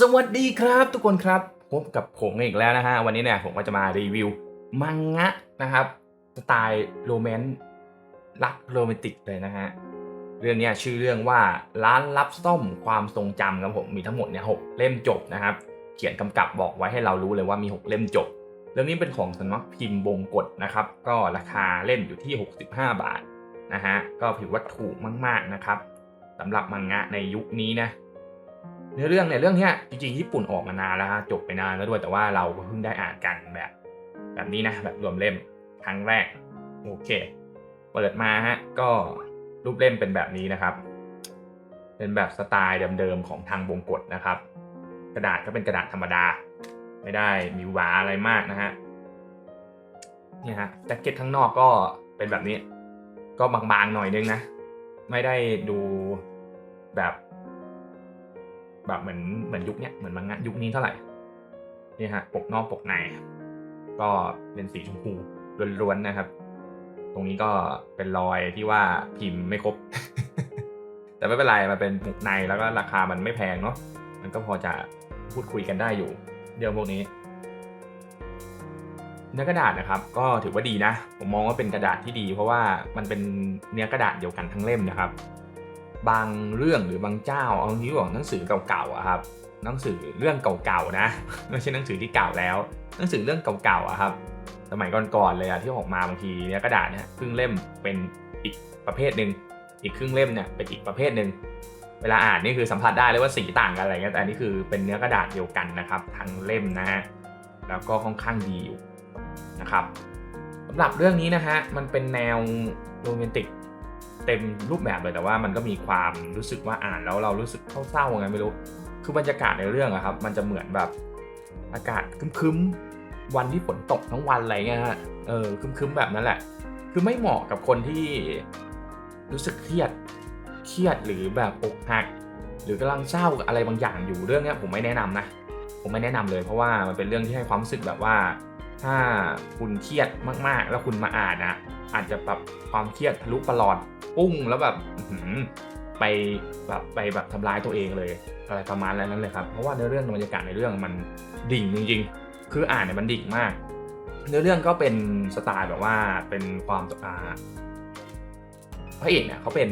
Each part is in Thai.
สวัสดีครับทุกคนครับพบกับผมอีกแล้วนะฮะวันนี้เนี่ยผมก็จะมารีวิวมังงะนะครับสไตล์โรแมนต์รักโรแมนติกเลยนะฮะเรื่องนี้ชื่อเรื่องว่าร้านรับซ่อมความทรงจำครับผมมีทั้งหมดเนี่ยหกเล่มจบนะครับ เขียนกำกับบอกไว้ให้เรารู้เลยว่ามี 6 เล่มจบเรื่องนี้เป็นของสำนักพิมพ์บงกฎนะครับ ก็ราคาเล่มอยู่ที่ 65 บาทนะฮะก็ถือว่าถูกมาก ๆนะครับสำหรับมังงะในยุคนี้นะ เนื้อเรื่องเนี่ยเรื่องเนี้ยจริงๆญี่ปุ่นออกมานานแล้วจบไปนานแล้วด้วยแต่ว่าเราก็เพิ่งได้อ่านกันแบบ แบบนี้นะแบบรวมเล่มครั้งแรกโอเค เปิดมาฮะก็รูปเล่มเป็นแบบนี้นะครับ เป็นแบบสไตล์เดิมๆของทางบงกฎนะครับ กระดาษก็เป็นกระดาษธรรมดา ไม่ได้มีหวาอะไรมากนะฮะเนี่ยฮะแจ็คเก็ตข้างนอกก็เป็นแบบนี้ ก็บางๆหน่อยนึงนะ ไม่ได้ดูแบบ แบบเหมือนเหมือนยุคเนี้ยเหมือนมังงะยุคนี้เท่าไหร่นี่ฮะปกนอกปกในก็เป็นสีชมพูล้วนๆนะครับ ตรงนี้ก็เป็นรอยที่ว่าพิมพ์ไม่ครบ แต่ไม่เป็นไรมันเป็นปกในแล้วก็ราคามันไม่แพงเนาะมันก็พอจะพูดคุยกันได้อยู่ เรื่องพวกนี้เนื้อกระดาษนะครับ ก็ถือว่าดีนะ ผมมองว่าเป็นกระดาษที่ดี เพราะว่ามันเป็นเนื้อกระดาษเดียวกันทั้งเล่มนะครับ บางเรื่องหรือบางเจ้าเอาที่บอกหนังสือเก่าๆครับหนังสือเรื่องเก่าๆนะไม่ใช่หนังสือที่เก่าแล้ว หนังสือเรื่องเก่าๆครับสมัยก่อนๆเลยอะที่ออกมาบางทีเนื้อกระดาษเนี่ยครึ่งเล่มเป็นอีกประเภทหนึ่งอีกครึ่งเล่มเนี่ยเป็นอีกประเภทหนึ่งเวลาอ่านนี่คือสัมผัสได้เลยว่าสีต่างกันอะไรเงี้ยแต่อันนี้คือเป็นเนื้อกระดาษเดียวกันนะครับทั้งเล่มนะฮะแล้วก็ค่อนข้างดีอยู่นะครับสำหรับเรื่องนี้นะฮะมันเป็นแนวโรแมนติก เต็มรูปแบบเลยแต่ว่ามันก็มีความรู้สึกว่าอ่านแล้วเรารู้สึกเศร้าๆไงไม่รู้ คือบรรยากาศในเรื่องอะครับ มันจะเหมือนแบบอากาศคึมๆวันที่ฝนตกทั้งวันอะไรเงี้ยฮะเออคึมๆแบบนั้นแหละ คือไม่เหมาะกับคนที่รู้สึกเครียดเครียดหรือแบบอกหัก หรือกำลังเศร้าอะไรบางอย่างอยู่เรื่องเนี้ยผมไม่แนะนำนะผมไม่แนะนำเลย เพราะว่ามันเป็นเรื่องที่ให้ความรู้สึกแบบว่า ถ้าคุณเครียดมากๆ แล้วคุณมาอ่านนะอาจจะแบบความเครียดทะลุประหลอด ปุ้งแล้วแบบไปแบบไปแบบทำร้ายตัวเองเลย อะไรประมาณนั้นเลยครับเพราะว่าเนื้อเรื่องบรรยากาศในเรื่องมันดิ่งจริง ๆ คืออ่านเนี่ยมันดิ่งมากเนื้อเรื่องก็เป็นสไตล์แบบว่าเป็นความอ่าพระเอกเนี่ยเขาเป็น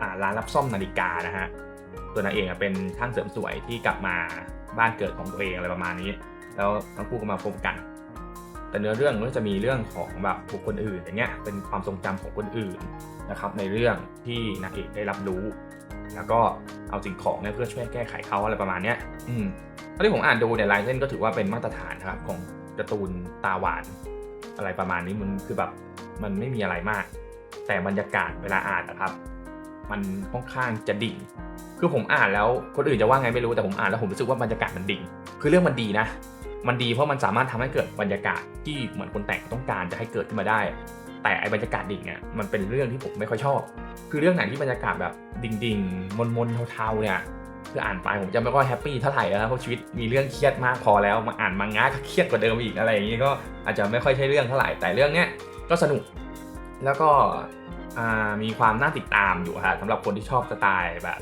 อ่าร้านรับซ่อมนาฬิกานะฮะตัวนางเอกเป็นช่างเสริมสวยที่กลับมาบ้านเกิดของตัวเองอะไรประมาณนี้ แล้วทั้งคู่ก็มาพบกัน แต่เนื้อเรื่องก็จะมีเรื่องของแบบบุคคลอื่นอย่างเงี้ยเป็นความทรงจำของคนอื่นนะครับในเรื่องที่นางเอกได้รับรู้ แล้วก็เอาสิ่งของเนี่ยเพื่อช่วยแก้ไขเขาอะไรประมาณเนี้ยอืมเท่าที่ผมอ่านดูเนี่ยลายเส้นก็ถือว่าเป็นมาตรฐานครับของการ์ตูนตาหวาน อะไรประมาณนี้มันคือแบบมันไม่มีอะไรมาก แต่บรรยากาศเวลาอ่านนะครับ มันค่อนข้างจะดิ่งคือผมอ่านแล้วคนอื่นจะว่าไงไม่รู้แต่ผมอ่านแล้วผมรู้สึกว่าบรรยากาศมันดิ่ง คือเรื่องมันดีนะ มันดีเพราะมันสามารถทำให้เกิดบรรยากาศที่เหมือนคนแต่งต้องการจะให้เกิดขึ้นมาได้ แต่ไอ้บรรยากาศดิ่งเนี่ยมันเป็นเรื่องที่ผมไม่ค่อยชอบ คือเรื่องไหนที่บรรยากาศแบบดิ่งๆมนๆเทาๆเนี่ยคืออ่านไปผมจะไม่ค่อยแฮปปี้เท่าไหร่แล้วเพราะชีวิตมีเรื่องเครียดมากพอแล้วมาอ่านมังงะก็เครียดกว่าเดิมอีกอะไรอย่างนี้ก็อาจจะไม่ค่อยใช่เรื่องเท่าไหร่แต่เรื่องเนี้ยก็สนุก แล้วก็มีความน่าติดตามอยู่ฮะสำหรับคนที่ชอบสไตล์แบบ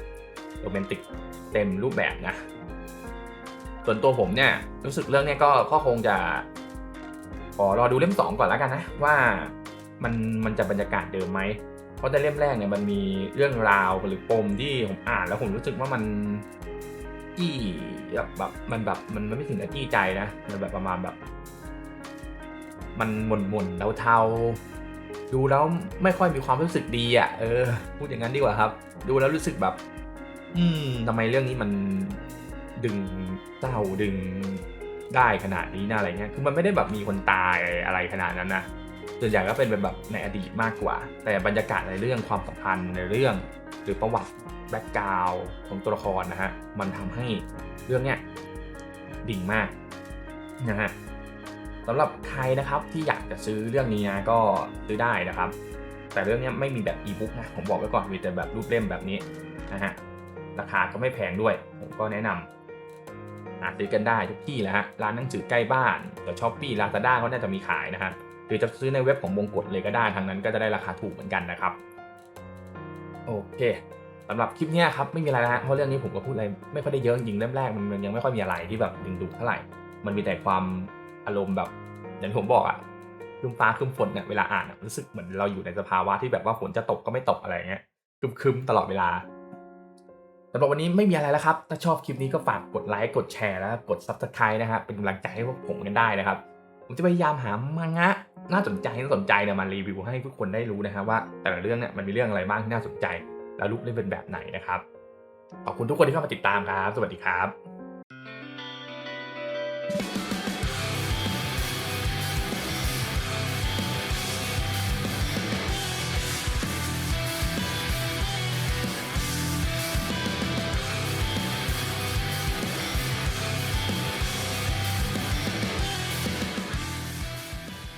โรแมนติกเต็มรูปแบบนะ ส่วนตัวผมเนี่ยรู้สึกเรื่องเนี้ยก็ก็คงจะขอรอดูเล่มสองก่อนแล้วกันนะว่ามันมันจะบรรยากาศเดิมไหมเพราะในเล่มแรกเนี่ยมันมีเรื่องราวหรือปมที่ผมอ่านแล้วผมรู้สึกว่ามันจี้แบบแบบมันแบบมันไม่ถึงกับจี้ใจนะมันแบบประมาณแบบ มันหม่นหม่นเทาเทาๆดูแล้วไม่ค่อยมีความรู้สึกดีอะเออ พูดอย่างนั้นดีกว่าครับ ดูแล้วรู้สึกแบบ อืมทำไมเรื่องนี้มัน ดึงเศร้าดึงได้ขนาดนี้นะอะไรเงี้ย คือมันไม่ได้แบบมีคนตายอะไรขนาดนั้นนะส่วนใหญ่ก็เป็นแบบในอดีตมากกว่า แต่บรรยากาศในเรื่องความสัมพันธ์ในเรื่อง หรือประวัติแบ็กกราวของตัวละครนะฮะ มันทำให้เรื่องเนี้ยดิ่งมากนะฮะสำหรับใครนะครับที่อยากจะซื้อเรื่องนี้นะก็ซื้อได้นะครับ แต่เรื่องเนี้ยไม่มีแบบอีบุ๊กนะผมบอกไว้ก่อนมีแต่แบบรูปเล่มแบบนี้นะฮะราคาก็ไม่แพงด้วย ผมก็แนะนำ หาซื้อกันได้ทุกที่แหละฮะร้านหนังสือใกล้บ้านเดี๋ยวช้อปปี้ลาซาด้าเขาน่าจะมีขายนะฮะหรือจะซื้อในเว็บของมงกุฎเลยก็ได้ทางนั้นก็จะได้ราคาถูกเหมือนกันนะครับโอเคสำหรับคลิปนี้ครับไม่มีอะไรนะฮะเพราะเรื่องนี้ผมก็พูดอะไรไม่ค่อยได้เยอะจริงเล่มแรกมันยังไม่ค่อยมีอะไรที่แบบดึงดูดเท่าไหร่ มันมีแต่ความอารมณ์แบบอย่างที่ผมบอกอะครึมฟ้าครึมฝนเนี่ยเวลาอ่านรู้สึกเหมือนเราอยู่ในสภาวะที่แบบว่าฝนจะตกก็ไม่ตกอะไรเงี้ยครึมๆตลอดเวลา สำหรับวันนี้ไม่มีอะไรแล้วครับ ถ้าชอบคลิปนี้ก็ฝากกดไลค์ กดแชร์แล้วกด subscribe นะฮะ เป็นกำลังใจให้พวกผมกันได้นะครับ ผมจะพยายามหามังงะน่าสนใจน่าสนใจเนี่ยมารีวิวให้ทุกคนได้รู้นะฮะว่าแต่ละเรื่องเนี่ยมันมีเรื่องอะไรบ้างที่น่าสนใจ แล้วรูปเล่นเป็นแบบไหนนะครับ ขอบคุณทุกคนที่เข้ามาติดตามครับ สวัสดีครับ